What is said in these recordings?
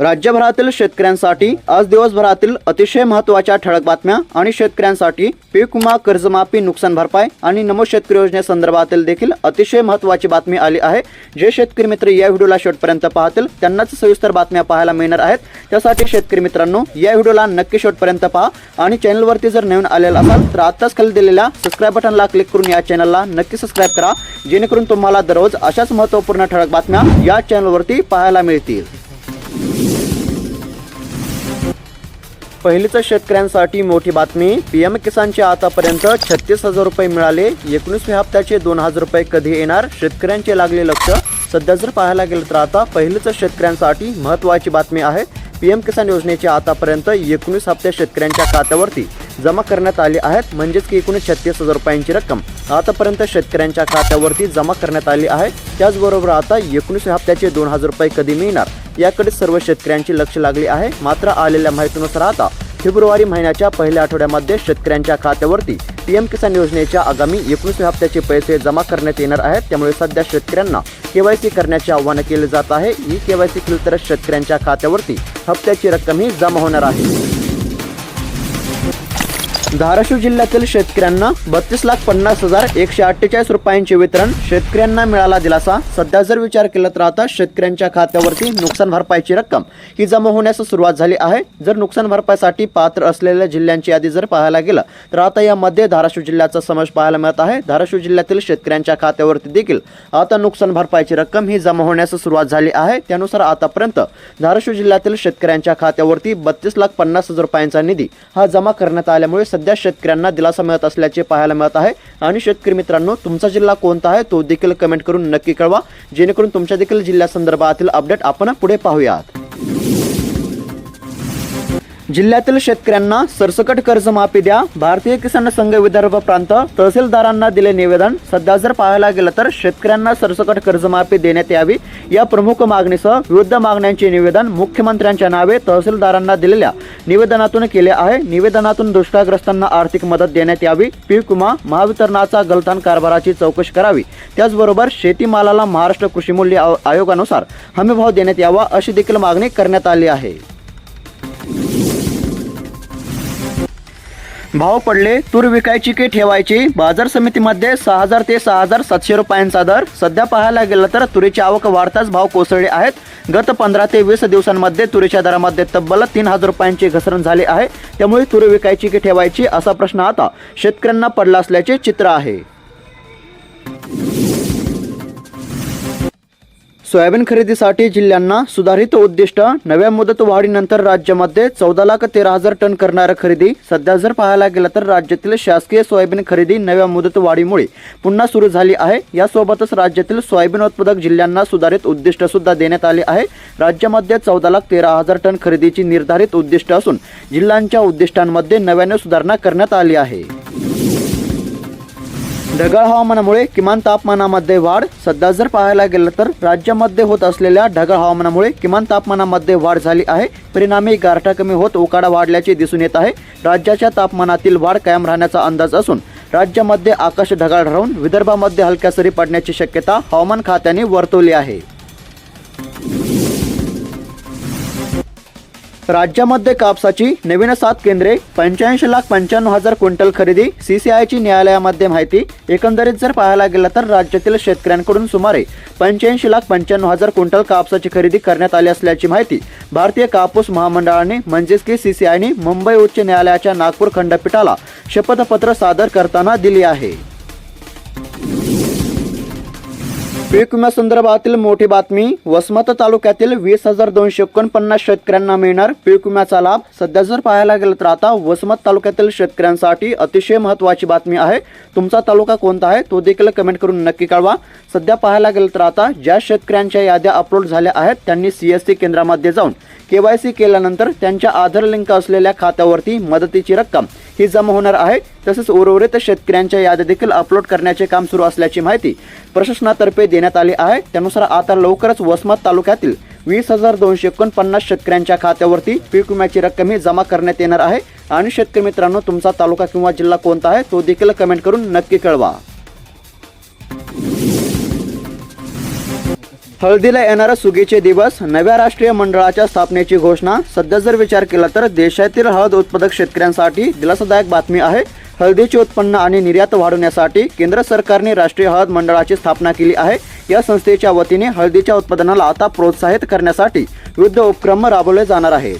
राज्यभरातील शेतकऱ्यांसाठी आज दिवसभरातील अतिशय महत्त्वाच्या ठळक बातम्या आणि शेतकऱ्यांसाठी पीक विमा कर्जमाफी नुकसान भरपाई आणि नमो शेतकरी योजनेसंदर्भातील देखील अतिशय महत्त्वाची बातमी आली आहे. जे शेतकरी मित्र या व्हिडिओला शेवटपर्यंत पाहतील त्यांनाच सविस्तर बातम्या पाहायला मिळणार आहेत. त्यासाठी शेतकरी मित्रांनो या व्हिडिओला नक्की शेवटपर्यंत पहा आणि चॅनलवरती जर नवीन आलेला असाल तर आत्ताच खाली दिलेल्या सबस्क्राईब बटनला क्लिक करून या चॅनलला नक्की सबस्क्राईब करा जेणेकरून तुम्हाला दररोज अशाच महत्त्वपूर्ण ठळक बातम्या या चॅनलवरती पाहायला मिळतील. पहिलीच शेतकऱ्यांसाठी मोठी बातमी. पीएम किसानचे आतापर्यंत छत्तीस हजार रुपये मिळाले. एकोणीसव्या हप्त्याचे दोन हजार रुपये कधी येणार? शेतकऱ्यांचे लागले लक्ष. सध्या जर पाहायला गेलं तर आता पहिलीच शेतकऱ्यांसाठी महत्त्वाची बातमी आहे. पीएम किसान योजनेचे आतापर्यंत एकोणीस हप्ते शेतकऱ्यांच्या खात्यावरती. जमा करण्यात आले आहेत. म्हणजेच की एकूण छत्तीस हजार रुपयांची रक्कम. आतापर्यंत शेतकऱ्यांच्या खात्यावरती जमा करण्यात आली आहे. त्याचबरोबर आता एकोणीस हप्त्याचे दोन हजार रुपये कधी मिळणार? याकडे सर्व शेतकऱ्यांचे लक्ष लागले आहे. मात्र आलेल्या माहितीनुसार आता फेब्रुवारी महिन्याच्या पहिल्या आठवड्यामध्ये शेतकऱ्यांच्या खात्यावरती पीएम किसान योजनेच्या आगामी एकोणीस हप्त्याचे पैसे जमा करण्यात येणार आहेत. त्यामुळे सध्या शेतकऱ्यांना केवायसी करण्याचे आवाहन केले जात आहे. ई केवायसी केली तरच शेतकऱ्यांच्या खात्यावरती हप्त्याची रक्कम ही जमा होणार आहे. धाराशिव जिल्ह्यातील शेतकऱ्यांना बत्तीस लाख पन्नास हजार एकशे अठ्ठेचाळीस रुपयांचे वितरण शेतकऱ्यांना मिळाला दिलासा. सध्या जर विचार केला तर आता शेतकऱ्यांच्या खात्यावरती नुकसान भरपाईची रक्कम ही जमा होण्यास सुरुवात झाली आहे. जर नुकसान भरपाईसाठी पात्र असलेल्या जिल्ह्यांची यादी जर पाहायला गेलं तर आता यामध्ये धाराशिव जिल्ह्याचा समावेश पाहायला मिळत आहे. धाराशिव जिल्ह्यातील शेतकऱ्यांच्या खात्यावरती देखील आता नुकसान भरपाईची रक्कम ही जमा होण्यास सुरुवात झाली आहे. त्यानुसार आतापर्यंत धाराशिव जिल्ह्यातील शेतकऱ्यांच्या खात्यावरती बत्तीस लाख पन्नास हजार रुपयांचा निधी हा जमा करण्यात आल्यामुळे सध्या शेतकऱ्यांना दिलासा मिळत असल्याचे पाहायला मिळत आहे. आणि शेतकरी मित्रांनो तुमचा जिल्हा कोणता आहे तो देखील कमेंट करून नक्की कळवा. जेणेकरून तुमच्या देखील जिल्ह्यासंदर्भातील अपडेट आपण पुढे पाहूयात. जिल्ह्यातील शेतकऱ्यांना सरसकट कर्जमाफी द्या. भारतीय किसान संघ विदर्भ प्रांत तहसीलदारांना दिले निवेदन. सध्या जर पाहायला गेलं तर शेतकऱ्यांना सरसकट कर्जमाफी देण्यात यावी या प्रमुख मागणीसह विविध मागण्यांचे निवेदन मुख्यमंत्र्यांच्या नावे तहसीलदारांना दिलेल्या निवेदनातून केले आहे. निवेदनातून दुष्काळग्रस्तांना आर्थिक मदत देण्यात यावी. पीक विमा महावितरणाचा गलथान कारभाराची चौकशी करावी. त्याचबरोबर शेतीमालाला महाराष्ट्र कृषीमूल्य आयोगानुसार हमीभाव देण्यात यावा अशी देखील मागणी करण्यात आली आहे. भाव पडले तूर विकायची की ठेवायची? बाजार समितीमध्ये सहा हजार ते सहा हजार सातशे रुपयांचा दर. सध्या पाहायला गेलं तर तुरीची आवक वाढताच भाव कोसळले आहेत. गत पंधरा ते वीस दिवसांमध्ये तुरीच्या दरामध्ये तब्बल तीन हजार रुपयांची घसरण झाली आहे. त्यामुळे तूर विकायची की ठेवायची असा प्रश्न आता शेतकऱ्यांना पडला असल्याचे चित्र आहे. सोयाबीन खरेदीसाठी जिल्ह्यांना सुधारित उद्दिष्ट. नव्या मुदत वाढीनंतर राज्यामध्ये चौदा लाख तेरा हजार टन करणाऱ्या खरेदी. सध्या जर पाहायला गेलं तर राज्यातील शासकीय सोयाबीन खरेदी नव्या मुदत वाढीमुळे पुन्हा सुरू झाली आहे. यासोबतच राज्यातील सोयाबीन उत्पादक जिल्ह्यांना सुधारित उद्दिष्ट सुद्धा देण्यात आले आहे. राज्यामध्ये चौदा लाख तेरा हजार टन खरेदीची निर्धारित उद्दिष्ट असून जिल्ह्यांच्या उद्दिष्टांमध्ये नव्याने सुधारणा करण्यात आली आहे. ढगाळ हवामानामुळे किमान तापमानामध्ये वाढ. सध्या जर पाहायला गेलं तर राज्यामध्ये होत असलेल्या ढगाळ हवामानामुळे किमान तापमानामध्ये वाढ झाली आहे. परिणामी गारठा कमी होत उकाडा वाढल्याचे दिसून येत आहे. राज्याच्या तापमानातील वाढ कायम राहण्याचा अंदाज असून राज्यामध्ये आकाश ढगाळ राहून विदर्भामध्ये हलक्या सरी पडण्याची शक्यता हवामान खात्याने वर्तवली आहे. राज्यामध्ये कापसाची नवीन सात केंद्रे पंच्याऐंशी लाख पंच्याण्णव हजार क्विंटल खरेदी सीसीआयची न्यायालयामध्ये माहिती. एकंदरीत जर पाहायला गेलं तर राज्यातील शेतकऱ्यांकडून सुमारे पंच्याऐंशी लाख पंच्याण्णव हजार क्विंटल कापसाची खरेदी करण्यात आली असल्याची माहिती भारतीय कापूस महामंडळाने म्हणजेच की सीसीआयने मुंबई उच्च न्यायालयाच्या नागपूर खंडपीठाला शपथपत्र सादर करताना दिली आहे. पीक विम्यासंदर्भातील मोठी बातमी वसमत तालुक्यातील वीस हजार दोनशे एकोणपन्नास शेतकऱ्यांना मिळणार पीक विम्याचा लाभ. सध्या जर पाहायला गेलं तर आता वसमत तालुक्यातील शेतकऱ्यांसाठी अतिशय महत्त्वाची बातमी आहे. तुमचा तालुका कोणता आहे तो देखील कमेंट करून नक्की कळवा. सध्या पाहायला गेलं तर आता ज्या शेतकऱ्यांच्या याद्या अपलोड झाल्या आहेत त्यांनी सी एस सी केंद्रामध्ये जाऊन के वाय सी केल्यानंतर त्यांच्या आधार लिंक असलेल्या खात्यावरती मदतीची रक्कम ही जमा होणार आहे. तसेच उर्वरित शेतकऱ्यांच्या याद्या देखील अपलोड करण्याचे काम सुरू असल्याची माहिती प्रशासनातर्फे देण्यात आली आहे. त्यानुसार आता लवकरच वसमत तालुक्यातील वीस हजार दोनशे एकोणपन्नास शेतकऱ्यांच्या खात्यावरती पीक विम्याची रक्कम ही जमा करण्यात येणार आहे. आणि शेतकरी मित्रांनो तुमचा तालुका किंवा जिल्हा कोणता आहे तो देखील कमेंट करून नक्की कळवा. हळदीला येणारा सुगीचे दिवस नव्या राष्ट्रीय मंडळाच्या स्थापनेची घोषणा. सध्या जर विचार केला तर देशातील हळद उत्पादक शेतकऱ्यांसाठी दिलासादायक बातमी आहे. हळदीचे उत्पन्न आणि निर्यात वाढवण्यासाठी केंद्र सरकारने राष्ट्रीय हळद मंडळाची स्थापना केली आहे. या संस्थेच्या वतीने हळदीच्या उत्पादनाला आता प्रोत्साहित करण्यासाठी विविध उपक्रम राबवले जाणार आहेत.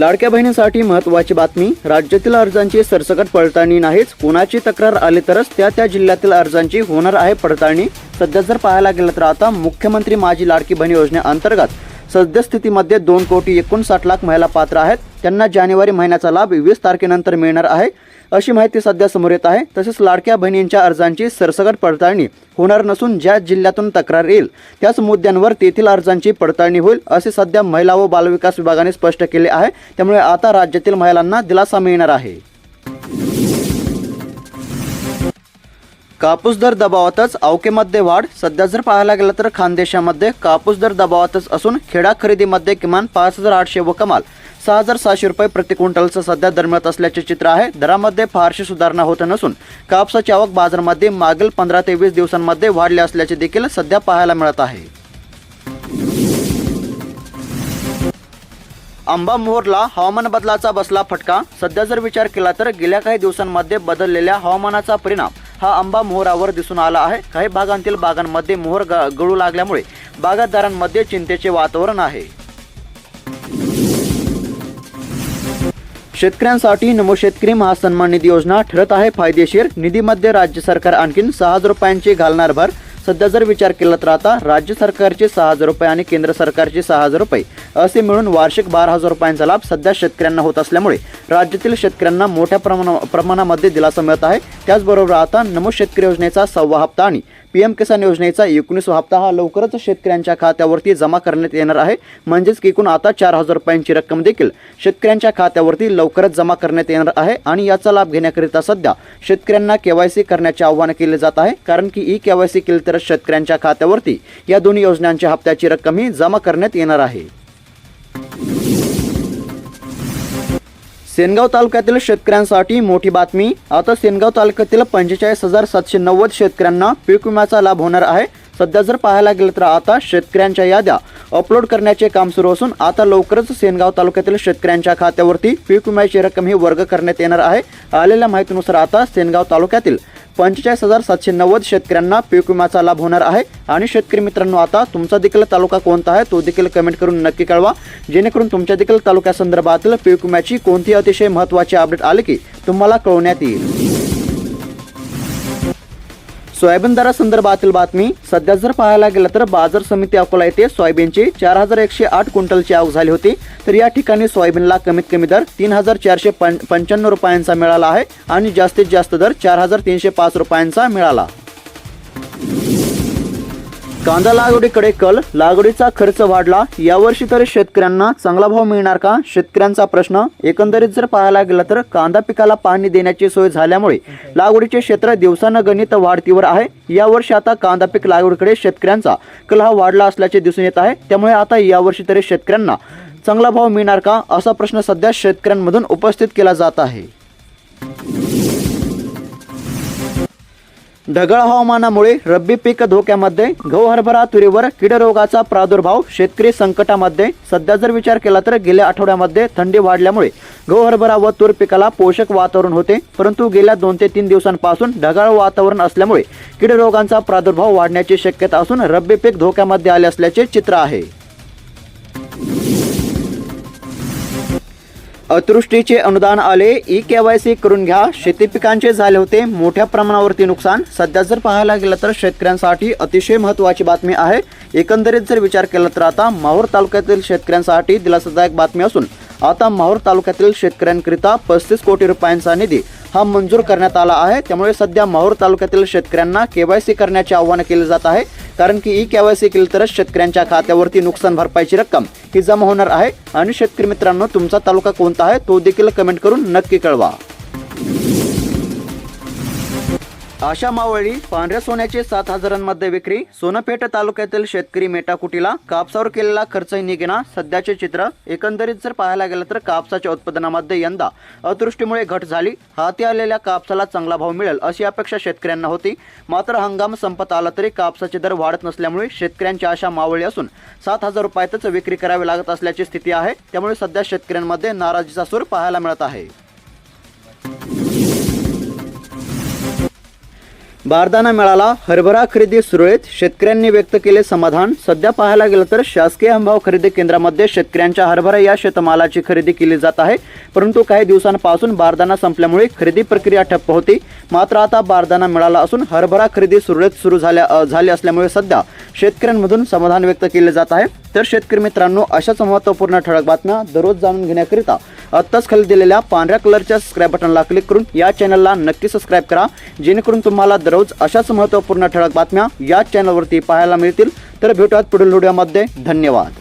लाडक्या बहिणीसाठी महत्त्वाची बातमी राज्यातील अर्जांची सरसकट पडताळणी नाहीच कोणाची तक्रार आली तरच त्या त्या जिल्ह्यातील अर्जांची होणार आहे पडताळणी. सध्या जर पाहायला गेलं तर आता मुख्यमंत्री माझी लाडकी बहीण योजनेअंतर्गत सद्यस्थितीमध्ये दोन कोटी एकोणसाठ लाख महिला पात्र आहेत. त्यांना जानेवारी महिन्याचा लाभ वीस तारखेनंतर मिळणार आहे. अशी माहिती सध्या समोर येत आहे. तसेच लाडक्या बहिणींच्या अर्जांची सरसकट पडताळणी होणार नसून ज्या जिल्ह्यातून तक्रार येईल त्याच मुद्द्यांवर तेथील अर्जांची पडताळणी होईल असे सध्या महिला व बालविकास विभागाने स्पष्ट केले आहे. त्यामुळे आता राज्यातील महिलांना दिलासा मिळणार आहे. कापूस दर दबावातच अवकेमध्ये वाढ. सध्या जर पाहायला गेलं तर खानदेशामध्ये कापूस दर दबावातच असून खेडा खरेदीमध्ये किमान पाच हजार आठशे व कमाल. सहा हजार सहाशे रुपये प्रति क्विंटलचं सध्या दर मिळत असल्याचे चित्र आहे. दरामध्ये फारशी सुधारणा होत नसून कापसाची आवक बाजारामध्ये मागील पंधरा ते वीस दिवसांमध्ये वाढले असल्याचे देखील सध्या पाहायला मिळत आहे. आंबा मोहरला हवामान बदलाचा बसला फटका. सध्या जर विचार केला तर गेल्या काही दिवसांमध्ये बदललेल्या हवामानाचा परिणाम. हा आंबा मोहरावर दिसून आला आहे. काही भागांतील बागांमध्ये मोहर ग- गळू लागल्यामुळे बागायतदारांमध्ये चिंतेचे वातावरण आहे. शेतकऱ्यांसाठी नमो शेतकरी महासन्मान निधी योजना ठरत आहे. फायदेशीर निधीमध्ये राज्य सरकार आणखीन सहा हजार रुपयांची घालणार भर सध्या जर विचार केला तर आता राज्य सरकारचे सहा हजार रुपये आणि केंद्र सरकारचे सहा हजार रुपये असे मिळून वार्षिक बारा हजार रुपयांचा लाभ सध्या शेतकऱ्यांना होत असल्यामुळे राज्यातील शेतकऱ्यांना मोठ्या प्रमाणा प्रमाणामध्ये दिलासा मिळत आहे. त्याचबरोबर आता नमो शेतकरी योजनेचा सव्वा हप्ता आणि पीएम किसान योजनेचा एकोणीसवा हप्ता हा लवकरच शेतकऱ्यांच्या खात्यावरती जमा करण्यात येणार आहे. म्हणजेच एकूण आता चार हजार रुपयांची रक्कम देखील शेतकऱ्यांच्या खात्यावरती लवकरच जमा करण्यात येणार आहे आणि याचा लाभ घेण्याकरिता सध्या शेतकऱ्यांना केवायसी करण्याचे आवाहन केले जात आहे. कारण की ई केवायसी केली तर शेतकऱ्यांच्या खात्यावरती या दोन्ही योजनांच्या हप्त्याची रक्कम ही जमा करण्यात येणार आहे. सेनगाव तालुक्यातील शेतकऱ्यांसाठी मोठी बातमी. आता सेनगाव तालुक्यातील पंचेचाळीस हजार सातशे नव्वद शेतकऱ्यांना पीक विम्याचा लाभ होणार आहे. सध्या जर पाहायला गेलं तर आता शेतकऱ्यांच्या याद्या अपलोड करण्याचे काम सुरू असून आता लवकरच सेनगाव तालुक्यातील शेतकऱ्यांच्या खात्यावरती पीक विम्याची रक्कम ही वर्ग करण्यात येणार आहे. आलेल्या माहितीनुसार आता सेनगाव तालुक्यातील पंचेचाळीस हजार सातशे नव्वद शेतकऱ्यांना पीक विम्याचा लाभ होणार आहे. आणि शेतकरी मित्रांनो आता तुमचा देखील तालुका कोणता आहे तो देखील कमेंट करून नक्की कळवा. जेणेकरून तुमच्या देखील तालुक्यासंदर्भातील पीक विम्याची कोणती अतिशय महत्त्वाची अपडेट आले की तुम्हाला कळवण्यात येईल. सोयाबीन दरासंदर्भातील बातमी. सध्या जर पाहायला गेलं तर बाजार समिती अकोला येथे सोयाबीनची चार हजार एकशे आठ क्विंटलची आवक झाली होती. तर या ठिकाणी सोयाबीनला कमीत कमी दर तीन हजार चारशे पंच्याण्णव रुपयांचा मिळाला आहे आणि जास्तीत जास्त दर चार हजार तीनशे पाच रुपयांचा मिळाला. कांदा लागवडीकडे कल लागवडीचा खर्च वाढला यावर्षी तरी शेतकऱ्यांना चांगला भाव मिळणार का? शेतकऱ्यांचा प्रश्न एकंदरीत जर पाहायला गेला तर कांदा पिकाला पाणी देण्याची सोय झाल्यामुळे लागवडीचे क्षेत्र दिवसानं गणित वाढतीवर आहे. यावर्षी आता कांदा पीक लागवडीकडे शेतकऱ्यांचा कल हा वाढला असल्याचे दिसून येत आहे. त्यामुळे आता यावर्षी तरी शेतकऱ्यांना चांगला भाव मिळणार का? असा प्रश्न सध्या शेतकऱ्यांमधून उपस्थित केला जात आहे. ढगाळ हवामानामुळे रब्बी पीक धोक्यामध्ये गहू हरभरा तुरीवर कीड रोगाचा प्रादुर्भाव शेतकरी संकटामध्ये. सध्या जर विचार केला तर गेल्या आठवड्यामध्ये थंडी वाढल्यामुळे गहू हरभरा व तूर पिकाला पोषक वातावरण होते. परंतु गेल्या दोन ते तीन दिवसांपासून ढगाळ वातावरण असल्यामुळे कीड रोगांचा प्रादुर्भाव वाढण्याची शक्यता असून रब्बी पीक धोक्यामध्ये आले असल्याचे चित्र आहे. अतिवृष्टीचे अनुदान आले. ई केवायसी करून घ्या. शेती पिकांचे झाले होते. मोठ्या प्रमाणावरती नुकसान. सध्या जर पाहायला गेलं तर शेतकऱ्यांसाठी अतिशय महत्त्वाची बातमी आहे. एकंदरीत जर विचार केला तर आता माहूर तालुक्यातील शेतकऱ्यांसाठी दिलासादायक बातमी असून आता माहूर तालुक्यातील शेतकऱ्यांकरिता पस्तीस कोटी रुपयांचा निधी हा मंजूर करण्यात आला आहे. त्यामुळे सध्या माहूर तालुक्यातील शेतकऱ्यांना केवायसी करण्याचे आवाहन केले जात आहे. कारण की ई केवायसी केली तरच शेतकऱ्यांच्या खात्यावरती नुकसान भरपाईची रक्कम ही जमा होणार आहे. आणि शेतकरी मित्रांनो तुमचा तालुका कोणता आहे तो देखील कमेंट करून नक्की कळवा. आशा मावळी पांढऱ्या सोन्याचे सात हजारांमध्ये विक्री. सोनपेठ तालुक्यातील शेतकरी मेटाकुटीला कापसावर केलेला खर्चही निघेना. सध्याचे चित्र एकंदरीत जर पाहायला गेलं तर कापसाच्या उत्पादनामध्ये यंदा अतृष्टीमुळे घट झाली. हाती आलेल्या कापसाला चांगला भाव मिळेल अशी अपेक्षा शेतकऱ्यांना होती. मात्र हंगाम संपत आला तरी कापसाचे दर वाढत नसल्यामुळे शेतकऱ्यांची आशा मावळी असून सात हजार रुपयातच विक्री करावी लागत असल्याची स्थिती आहे. त्यामुळे सध्या शेतकऱ्यांमध्ये नाराजीचा सूर पाहायला मिळत आहे. बारदाना मिळाला हरभरा खरेदी सुरळीत शेतकऱ्यांनी व्यक्त केले समाधान. सध्या पाहायला गेलं तर शासकीय हंगाव खरेदी केंद्रामध्ये शेतकऱ्यांच्या हरभरा या शेतमालाची खरेदी केली जात आहे. परंतु काही दिवसांपासून बारदाना संपल्यामुळे खरेदी प्रक्रिया ठप्प होती. मात्र आता बारदाना मिळाला असून हरभरा खरेदी सुरळीत सुरू झाल्या झाली असल्यामुळे सध्या शेतकऱ्यांमधून समाधान व्यक्त केले जात आहे. तर शेतकरी मित्रांनो अशाच महत्त्वपूर्ण ठळक बातम्या दररोज जाणून घेण्याकरिता आत्ताच खाली दिलेल्या पांढऱ्या कलरच्या सबस्क्राईब बटनला क्लिक करून या चॅनलला नक्की सबस्क्राईब करा. जेणेकरून तुम्हाला दररोज अशाच महत्त्वपूर्ण ठळक बातम्या या चॅनलवरती पाहायला मिळतील. तर भेटूयात पुढील व्हिडिओमध्ये धन्यवाद.